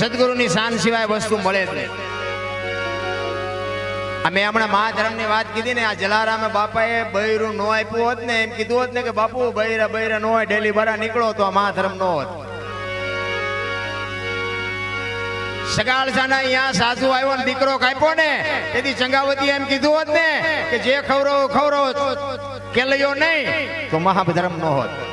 સદગુરુની શાન સિવાય વસ્તુ મળે જ નહીં. અમે હમણાં મહાધર્મની વાત કીધી ને, આ જલારામે બાપાએ બૈરું નો આપ્યું હોત ને, એમ કીધું હોત ને કે, બાપુ, બૈરા બૈરા નો હોય, ડેલી બરા નીકળો તો આ મહાધર્મ નો હોત. સગાળસાના અહીંયા સાસુ આવ્યો ને, દીકરો કાપ્યો ને, તેથી ચંગાવતી એમ કીધું હોત ને કે, જે ખવરો ખવરો કેલયો નહીં. તો મહાધર્મ નો હોત.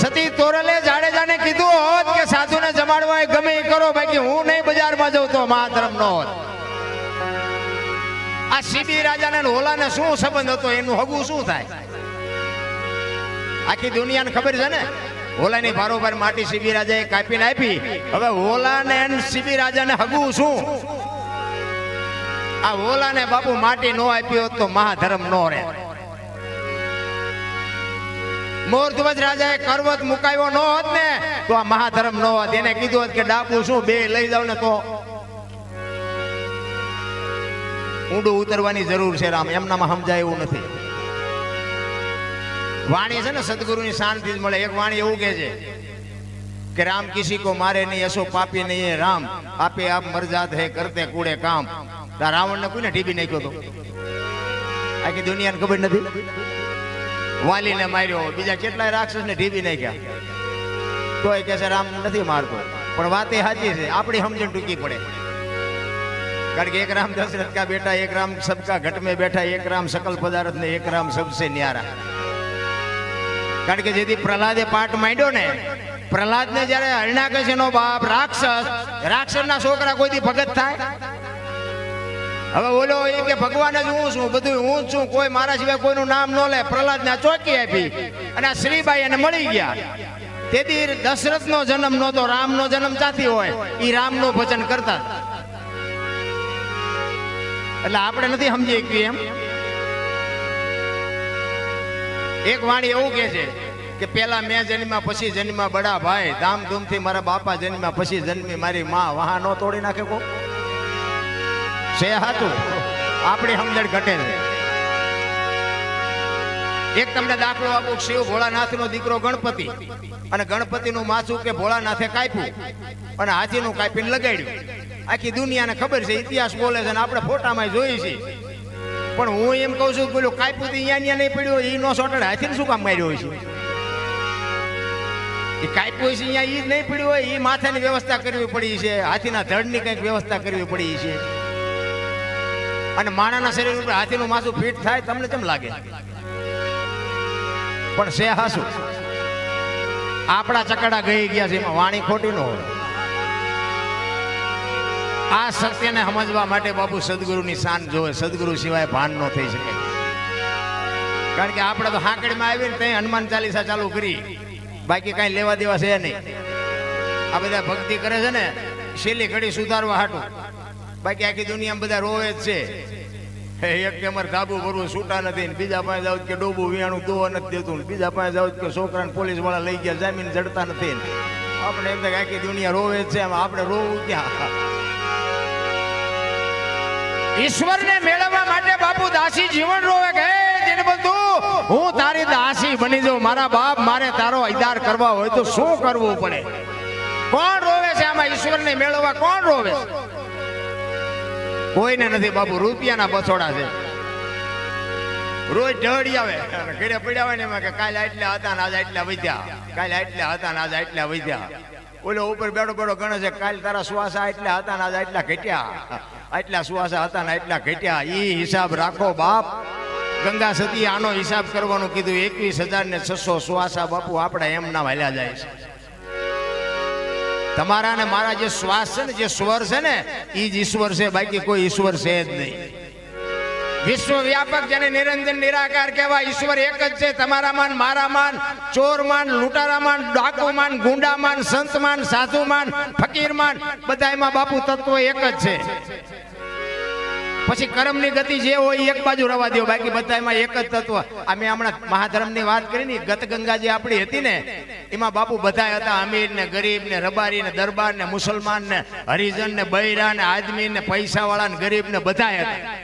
સતી તોરલે જાડેજાને કીધું હોત કે સાધુને જમાડવા એ ગમે કરો, બાકી હું નહીં બજારમાં જઉં તો મહાધર્મ નો હોત. આ સીબી રાજાને હોલાને શું સંબંધ હતો? એનું હગું શું થાય? આખી દુનિયાને ખબર છે ને? હોલાની બારોબાર માટી સીબી રાજાએ કાપીને આપી. હવે હોલાને સીબી રાજાને હગું શું? આ હોલાને બાપુ માટી નો આપ્યો તો મહાધર્મ નો રહે મોરધ્વજ રાજાએ કરવત મુકાયો ન હોત ને, તો આ મહાધર્મ ન હોત. એને કીધું હોત કે, ડાકુ, શું બે લઈ જાવ ને તો? ઊંડું ઉતરવાની જરૂર છે રામ, એમનામાં સમજાય એવું નથી. વાણી છે ને સદગુરુની શાંતિ જ મળે. એક વાણી એવું કહે છે કે, રામ કિસી કો મારે નહીં એસો પાપી નહીં રામ. આપે આપ મરજાત હે, કરતે કૂડે કામ. તા રાવણને કોઈને ઢીબી નાખ્યો તો આખી દુનિયાને ખબર નથી? વાલીને માર્યો બીજા કેટલાય રાક્ષસને ઢીબી નાખ્યા. તોય કે છે, રામ, નથી મારતો. પણ વાત એ સાચી છે. આપણી સમજણ ટૂંકી પડે. કારણ કે એક રામ દશરથ કા બેટા, એક રામ સબકા ઘટ में બેઠા, એક રામ સકલ પદાર્થ ને એક રામ સબસે ન્યારા. કારણ કે જેથી પ્રહલાદે પાઠ માંડ્યો ને પ્રહલાદ ને જયારે હરણાકશ નો બાપ રાક્ષસ રાક્ષસ ના છોકરા કોઈથી ભગત થાય? હવે બોલો એ કે ભગવાન જ હું છું બધું હું છું, કોઈ મારા સિવાય કોઈનું નામ ન લે. પ્રહલાદ ને ચોકી આપી અને આ શ્રીબાઈ એને મળી ગયા. તેથી દશરથ નો જન્મ નહોતો રામ નો જન્મ ચાથી હોય એ રામનું ભજન કરતા. એટલે આપણે નથી સમજી શકીએ એમ. એક વાણી એવું કે છે કે પેલા મેં જન્મ્યા પછી જન્મ્યા બડા ભાઈ, ધામધૂમથી મારા બાપા જન્મ્યા પછી જન્મી મારી માં વાહ નો તોડી નાખે કો છે હાતું, આપણી સમજણ ઘટે એક તમને દાખલો આપું, શિવ ભોળાનાથ નો દીકરો ગણપતિ. અને ગણપતિ નું માથું કે ભોળાનાથે કાપ્યું. અને હાથીનું કાપીને લગાડ્યું. આખી દુનિયાને ખબર છે, ઇતિહાસ બોલે છે અને આપણે ફોટામાં જોઈએ છીએ. પણ હું એમ કહું છું પેલું કાપ્યું તો અહીંયા અહીંયા નહીં પડ્યું એ નો સોટડ, હાથીને શું કામ માર્યો હોય છે? એ હોય છે અહીંયા એ જ નહીં પડ્યું હોય એ માથાની વ્યવસ્થા કરવી પડી છે, હાથીના ધડની કંઈક વ્યવસ્થા કરવી પડી છે. અને માણાના શરીર ઉપર હાથીનું માથું ફીટ થાય, તમને કેમ લાગે? પણ છે હાસું. આપણા ચકડા ગઈ ગયા છે, એમાં વાણી ખોટી ન હોય. આ સત્યને સમજવા માટે બાપુ સદગુરુની શાન જોવે, સદગુરુ સિવાય ભાન ન થઈ શકે. કારણ કે આપણે તો હાંકડીમાં આવીને ત્યાં હનુમાન ચાલીસા ચાલુ કરી. બાકી કાંઈ લેવા દેવા છે નહીં. આ બધા ભક્તિ કરે છે ને છેલ્લી ઘડી સુધારવા હાટું. બાકી આખી દુનિયામાં બધા રોવે જ છે. એક કે અમારે ધાબુ ભરવું છૂટા નથી બીજા પાસે જાવ કે ડોબું વિયાણું દોવા નથી દેતું બીજા પાસે જાવ કે છોકરાને પોલીસવાળા લઈ ગયા, જામીન જડતા નથી આપણે એમ કે આખી દુનિયા રોવે છે એમ આપણે રોવું ક્યાં? ઈશ્વરને મેળવવા માટે બાપુ દાસી જીવન રોવે કે? જેને બધું હું તારી દાસી બની જાઉં, મારા બાપ મારે તારો અદાર કરવા હોય તો શું કરવું પડે? કોણ રોવે છે આમાં ઈશ્વરને મેળવવા? કોણ રોવે છે? કોઈને નથી, બાપુ, રૂપિયાના બસોડા છે. રોજ ઢળી આવે. ઘરે પડ્યા હોય ને એમાં કે કાલે આટલા હતા ને આજે આટલા વધ્યા. કાલે આટલા હતા ને આજે આટલા વધ્યા. ઓલો ઉપર બેડો બેડો ગણે છે, કાલ તારા સુવાસા આટલા હતા ને આજે આટલા ઘટ્યા. આટલા સુવાસા હતા ને આટલા ઘટ્યા. ઈ હિસાબ રાખો, બાપ. ગંગા સતી આનો હિસાબ કરવાનું કીધું, એકવીસ હજાર ને છસો સુવાસા બાપુ આપણા એમના હાલ્યા જાય છે. તમારા ને મારા જે શ્વાસ છે ને, જે સ્વર છે ને એ જ ઈશ્વર છે, બાકી કોઈ ઈશ્વર છે જ નહીં. વિશ્વ વ્યાપક જેને નિરંજન નિરાકાર કહેવા ઈશ્વર એક જ છે તમારા માન મારા માન ચોર માન લૂંટારા માન ડાકુ માન ગુંડા માન સંત માન સાધુ માન ફકીર માન બધા એમાં બાપુ તત્વ એક જ છે. પછી કર્મની ગતિ જે હોય એક બાજુ રવા દો બાકી બધા એમાં એક જ તત્વ. અમે હમણાં મહાધર્મની વાત કરી ને ગત ગંગા જે આપણી હતી ને, એમાં બાપુ બધા હતા અમીર ને, ગરીબ ને, રબારી ને, દરબાર ને, મુસલમાન ને, હરિજન ને, બૈરા ને, આદમી ને પૈસા વાળા ને, ગરીબ ને, બધા હતા.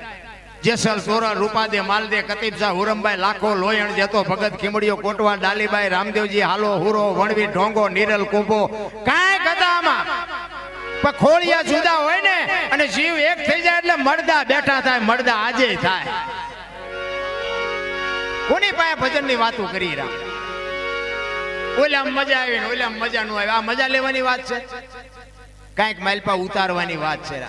જેસલ, સોરલ, રૂપાદે, માલદે કતીબસા હુરમભાઈ, લાખો, લોયણ જતો ભગત ખીમડીઓ, કોટવા, ડાલીબાઈ, રામદેવજી, હાલો, હુરો, વણવી, ઢોંગો, નીરલ, કુંભો. કાંઈ ગદામાં પણ ખોળિયા જુદા હોય ને, અને જીવ એક થઈ જાય એટલે મળદા બેઠા થાય મળદા આજે થાય. કોની પાસે ભજનની વાતો કરી રહ્યા? ઓલા મજા આવી ને ઓલા મજા નું આવે. આ મજા લેવાની વાત છે? કાંઈક માઇલપા ઉતારવાની વાત છે. રા.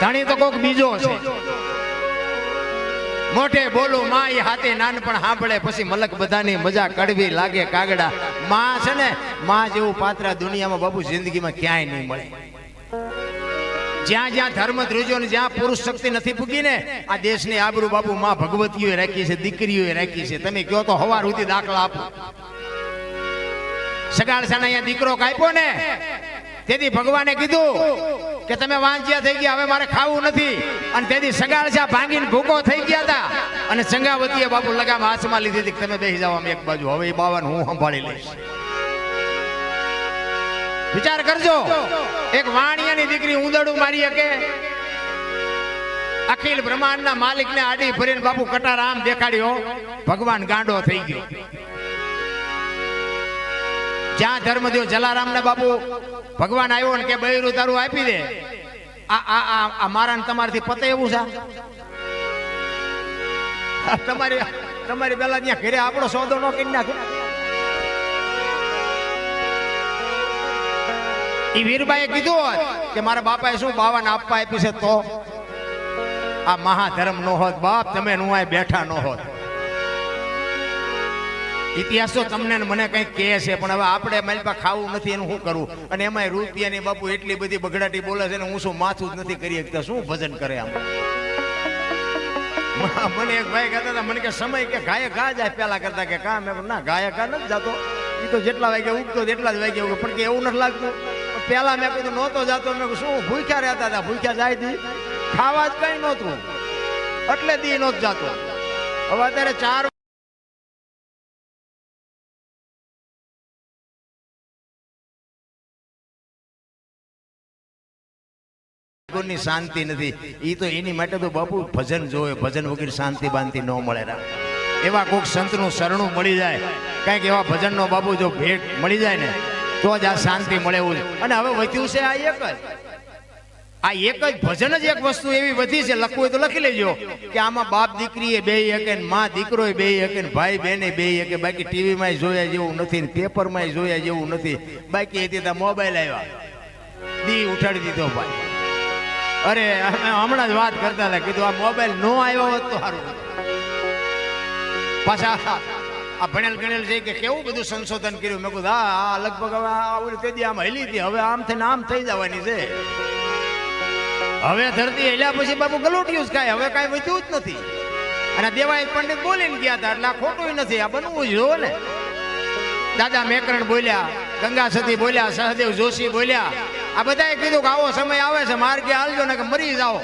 ધણી તો કોક બીજો છે. મોઢે બોલું માં એ હાથે નાનપણ સાંભળે, પછી મલક બધાની મજા કડવી લાગે કાગડા. માં છે ને, માં જેવું પાત્ર દુનિયામાં બાબુ જિંદગીમાં ક્યાંય નહીં મળે. જ્યાં જ્યાં ધર્મ ધ્રુજો જ્યાં પુરુષ શક્તિ નથી પૂગી ને, આ દેશની આબરૂ બાપુ માં ભગવતીઓએ રાખી છે, દીકરીઓએ રાખી છે. તમે કહો તો હવાર સુધી દાખલા આપો. સગાળસાના અહીંયા દીકરો કાપ્યો ને, તેથી ભગવાને કીધું કે તમે વાંચ્યા થઈ ગયા, હવે મારે ખાવું નથી. અને તેથી સગાળસા ભાંગીને ભૂકો થઈ ગયા હતા અને સંગાવતીએ બાપુ લગામ હાથમાં લીધી હતી તમે બેસી જાઓ એક બાજુ. હવે એ બાવન હું સંભાળી લઈશ. વિચાર કરજો. એક વાણિયાની દીકરી ઉંદડું મારી શકે. અખિલ બ્રહ્માંડના માલિકને આડી ફરીને બાપુ કટાર આમ દેખાડ્યો. ભગવાન ગાંડો થઈ ગયો. જ્યાં ધર્મ થયો જલારામ ને બાપુ ભગવાન આવ્યો ને કે બૈરું તારું આપી દે. આ આ આ મારા ને તમારાથી પતે એવું છે? તમારી તમારી પેલા ત્યાં ઘરે આપણો સોદો નો કરી નાખે? એ વીરબાએ કીધું હોત કે મારા બાપાએ શું બાવાને આપવા આપ્યું છે તો? આ મહાધર્મ નો હોત, બાપ તમે નું બેઠા નો હોત. ઇતિહાસ તો તમને મને કંઈક કહે છે, પણ હવે આપણે મારી ખાવું નથી એનું શું કરવું અને એમાં રૂપિયાની બાપુ એટલી બધી બગડાટી બોલે છે ને હું શું માથું જ નથી કરી શકતા, શું ભજન કરે આમ? મને એક ભાઈ કહેતા હતા, મને કે સમય કે ગાયક આ જાય પેલા કરતા કે કા? મેં ના ગાયક આ નથી જતો. એ તો જેટલા વાગે ઉગતો એટલા જ વાગે ઉગે, પણ કે એવું નથી લાગતું. પેલા મેં કીધું, નહોતો જતો. મેં શું, ભૂખ્યા રહેતા હતા? ભૂખ્યા જાય દી ખાવા જ કઈ નહોતું. એટલે દી નહોતું જતો. હવે અત્યારે ચાર ગુણની શાંતિ નથી. એ તો એની માટે તો બાપુ ભજન જોવે, ભજન વગેરે શાંતિ બાંતિ ન મળે એવા કોઈક સંતનું શરણું મળી જાય. કંઈક એવા ભજનનો બાપુ જો ભેટ મળી જાય ને, તો જ આ શાંતિ મળે એવું અને હવે વધ્યું છે આ એક જ. આ એક જ ભજન જ એક વસ્તુ એવી વધી છે, લખવું હોય તો લખી લેજો. કે આમાં બાપ દીકરી એ બે હકે ને માં દીકરો બે ને ભાઈ બેને બે હકે બાકી ટીવીમાં જોયા જેવું નથી ને પેપરમાં જોયા જેવું નથી. બાકી એ મોબાઈલ આવ્યા. દી ઉઠાડી દીધો ભાઈ. અરે, અમે હમણાં જ વાત કરતા હતા, કીધું આ મોબાઈલ નો આવ્યો હોત તો સારું પાછા આ ભણેલ ગણેલ છે કે કેવું બધું સંશોધન કર્યું? મેં કીધું, હા લગભગ હવે આ ઓલી તેદી આમ હલી હતી, હવે આમ થઈને આમ થઈ જવાની છે. હવે ધરતી હેલ્યા પછી બાપુ ગલોટ્યું જ કાંઈ, હવે કાંઈ વધ્યું જ નથી. અને દેવાય પંડિત બોલીને ગયા હતા, એટલે આ ખોટું નથી, આ બનવું જ ને. દાદા મેકરણ બોલ્યા, ગંગા સતી બોલ્યા, સહદેવ જોશી બોલ્યા આ બધાએ કીધું કે આવો સમય આવે છે માર્ગે હાલજો ને કે મરી જાઓ.